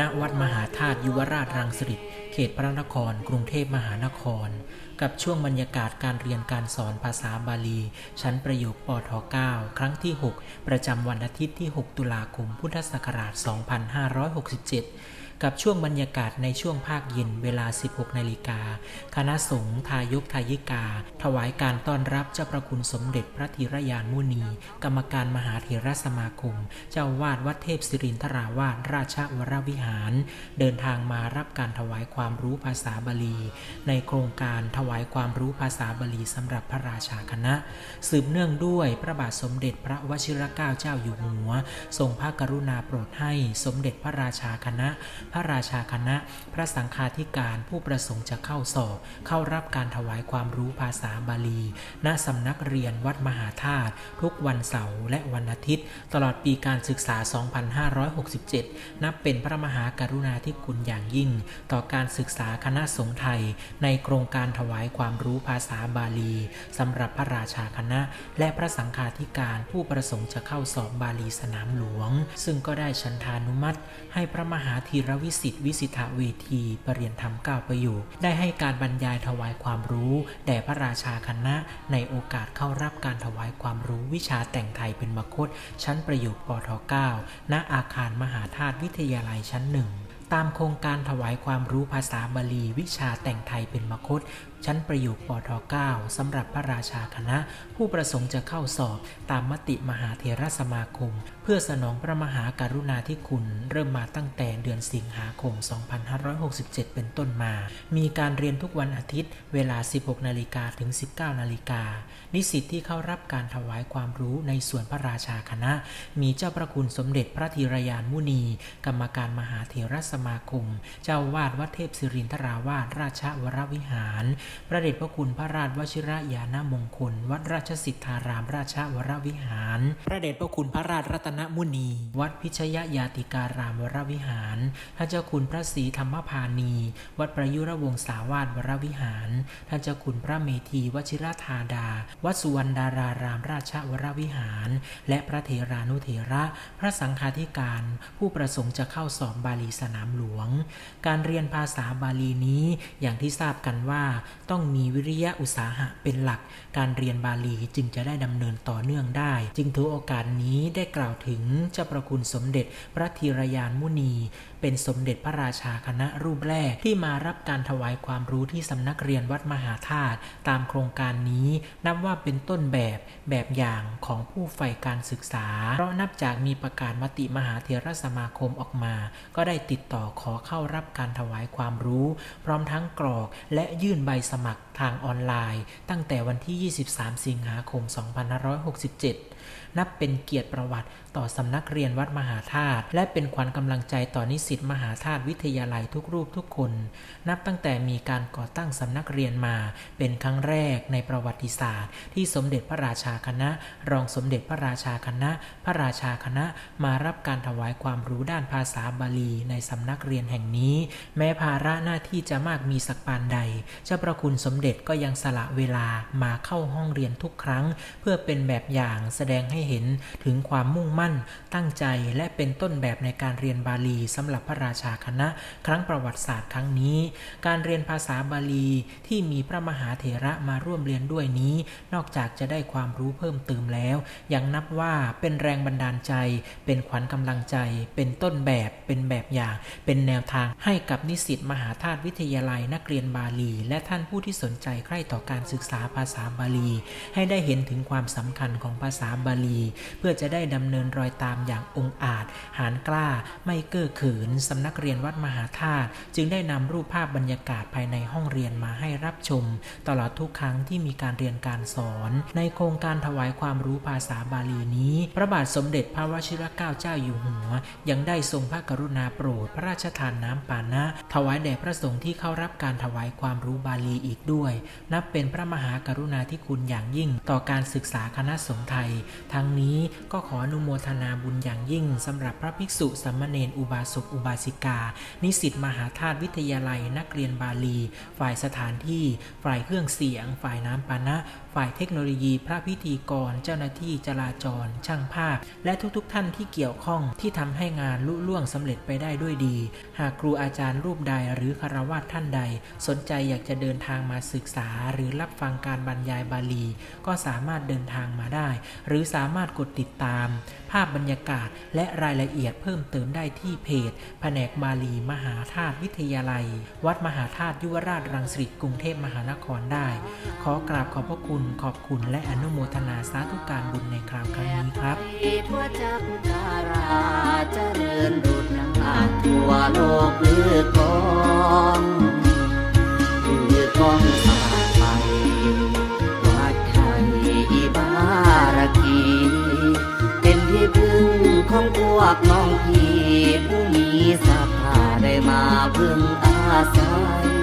ณวัดมหาธาตุยุวราชรังสิตเขตพระนคร กรุงเทพมหานคร กับช่วงบรรยากาศการเรียนการสอนภาษาบาลี ชั้นประโยคปท9ครั้งที่ 6 ประจำวันอาทิตย์ที่ 6 ตุลาคม พุทธศักราช 2567 กับช่วงบรรยากาศในช่วงภาคเย็นเวลา 16 นาฬิกา คณะสงฆ์ทายกทายิกา ถวายการต้อนรับเจ้าประคุณสมเด็จพระธีรยานมุนี กรรมการมหาเถรสมาคม เจ้าวาดวัดเทพศิรินทราวาสราชวรวิหาร เดินทางมารับการถวายความรู้ภาษาบาลี ในโครงการถวายความรู้ภาษาบาลีสำหรับพระราชาคณะ สืบเนื่องด้วยพระบาทสมเด็จพระวชิรเกล้าเจ้าอยู่หัว ทรงพระกรุณาโปรดให้สมเด็จพระราชาคณะพระราชาคณะ พระสังฆาธิการผู้ประสงค์จะเข้าสอบ เข้ารับการถวายความรู้ภาษาบาลี ณสำนักเรียนวัดมหาธาตุทุกวันเสาร์และวันอาทิตย์ ตลอดปีการศึกษา 2567 นับเป็นพระมหากรุณาธิคุณอย่างยิ่ง ต่อการศึกษาคณะสงฆ์ไทย ในโครงการถวายความรู้ภาษาบาลีสำหรับพระราชาคณะ และพระสังฆาธิการผู้ประสงค์จะเข้าสอบบาลีสนามหลวง ซึ่งก็ได้ชันทานุมัติ ให้พระมหาธีรวิสิทธิวิสิทธเวทีปรริยนธรรมเก้าประโยคได้ให้การบรรยายถวายความรู้ แด่พระราชาคณะ ในโอกาสเข้ารับการถวายความรู้วิชาแต่งไทยเป็นมคต ชั้นประโยคปท 9 ณอาคารมหาธาตุวิทยาลัยชั้นหนึ่ง ตามโครงการถวายความรู้ภาษาบาลี วิชาแต่งไทยเป็นมคต ชั้นประโยคปท9สำหรับพระราชาคณะ ผู้ประสงค์จะเข้าสอบตามมติมหาเถรสมาคม เพื่อสนองพระมหาการุณาธิคุณ เริ่มมาตั้งแต่เดือนสิงหาคม 2567 เป็นต้นมา มีการเรียนทุกวันอาทิตย์ เวลา 16 นาฬิกาถึง 19 นาฬิกา นิสิตที่เข้ารับการถวายความรู้ในส่วนพระราชาคณะ มีเจ้าประคุณสมเด็จพระธีรยานมุนี กรรมการมหาเถรสมาคม เจ้าวาดวัดเทพศิรินทราวาสราชวรวิหาร พระเดชพระคุณพระราชวชิระยานมงคล วัดราชสิทธาราม ราชวรวิหาร พระเดชพระคุณพระราชรัตนมุนี วัดพิชยยาติการามวรวิหาร ท่านเจ้าคุณพระศรีธรรมพานี วัดประยุรวงศาวาสวรวิหาร ท่านเจ้าคุณพระเมธีวชิรธาดา วัดสุวรรณดารารามราชวรวิหาร และพระเถรานุเถระ พระสังฆาธิการ ผู้ประสงค์จะเข้าสอบบาลีสนามหลวง การเรียนภาษาบาลีนี้อย่างที่ทราบกันว่าต้องมีวิริยะอุตสาหะเป็นหลัก การเรียนบาลีจึงจะได้ดำเนินต่อเนื่องได้ จึงถือโอกาสนี้ได้กล่าวถึงเจ้าประคุณสมเด็จพระธีรยานมุนี เป็นสมเด็จพระราชาคณะรูปแรกที่มารับการถวายความรู้ที่สำนักเรียนวัดมหาธาตุตามโครงการนี้นับว่าเป็นต้นแบบแบบอย่างของผู้ใฝ่การศึกษา เพราะนับจากมีประกาศมติมหาเถรสมาคมออกมา ก็ได้ติดต่อขอเข้ารับการถวายความรู้ พร้อมทั้งกรอกและยื่นใบสมัครทางออนไลน์ ตั้งแต่วันที่ 23 สิงหาคม 2567นับเป็นเกียรติประวัติต่อสำนักเรียนวัดมหาธาตุและเป็นขวัญกำลังใจต่อนิสิตมหาธาตุวิทยาลัยทุกรูปทุกคน นับตั้งแต่มีการก่อตั้งสำนักเรียนมา เป็นครั้งแรกในประวัติศาสตร์ ที่สมเด็จพระราชาคณะ รองสมเด็จพระราชาคณะ พระราชาคณะมารับการถวายความรู้ด้านภาษาบาลีในสำนักเรียนแห่งนี้ แม้ภาระหน้าที่จะมากมีสักปานใดเจ้าประคุณสมเด็จก็ยังสละเวลามาเข้าห้องเรียนทุกครั้ง เพื่อเป็นแบบอย่างแสดงให้เห็นถึงความมุ่งมั่น ตั้งใจและเป็นต้นแบบในการเรียนบาลีสำหรับพระราชาคณะ ครั้งประวัติศาสตร์ครั้งนี้ การเรียนภาษาบาลีที่มีพระมหาเถระมาร่วมเรียนด้วยนี้ นอกจากจะได้ความรู้เพิ่มเติมแล้ว ยังนับว่าเป็นแรงบันดาลใจ เป็นขวัญกำลังใจ เป็นต้นแบบ เป็นแบบอย่าง เป็นแนวทางให้กับนิสิตมหาธาตุวิทยาลัยนักเรียนบาลี และท่านผู้ที่สนใจใคร่ต่อการศึกษาภาษาบาลี ให้ได้เห็นถึงความสำคัญของภาษาบาลี เพื่อจะได้ดำเนินรอยตามอย่างองอาจ หานกล้า ไม่เก้อขืนสำนักเรียนวัดมหาธาตุจึงได้นำรูปภาพบรรยากาศภายในห้องเรียนมาให้รับชม ตลอดทุกครั้งที่มีการเรียนการสอน ในโครงการถวายความรู้ภาษาบาลีนี้ พระบาทสมเด็จพระวชิรเกล้าเจ้าอยู่หัว ยังได้ทรงพระกรุณาโปรดพระราชทานน้ำปานะ ถวายแด่พระสงฆ์ที่เข้ารับการถวายความรู้บาลีอีกด้วย นับเป็นพระมหากรุณาธิคุณอย่างยิ่งต่อการศึกษาคณะสงฆ์ไทย ทั้งนี้ก็ขออนุโมทนาบุญอย่างยิ่งสำหรับพระภิกษุสามเณรอุบาสกอุบาสิกา นิสิตมหาธาตุวิทยาลัย นักเรียนบาลี ฝ่ายสถานที่ ฝ่ายเครื่องเสียง ฝ่ายน้ำปานะ ฝ่ายเทคโนโลยี พระพิธีกร เจ้าหน้าที่จราจร ช่างภาพ และทุกๆทท่านที่เกี่ยวข้องที่ทำให้งานลุล่วงสำเร็จไปได้ด้วยดี หากครูอาจารย์รูปใดหรือคารวะท่านใด สนใจอยากจะเดินทางมาศึกษา หรือรับฟังการบรรยายบาลี ก็สามารถเดินทางมาได้ หรือสามารถกดติดตาม ภาพบรรยากาศและรายละเอียดเพิ่มเติมได้ที่เพจแผนกบาลีมหาธาตุวิทยาลัย วัดมหาธาตุยุวราชรังสิตกรุงเทพมหานครได้ ขอกราบขอบพระคุณขอบคุณและอนุโมทนาสาธุการบุญในคราวครั้งนี้ครับทั่วจักรเจริญดุจนางทั่วโลกลือกองลือกองสาไปวัดไทยอิบารกี เป็นที่พึ่งของพวกน้องพี่ ศรัทธาได้มาพึ่งอาศัย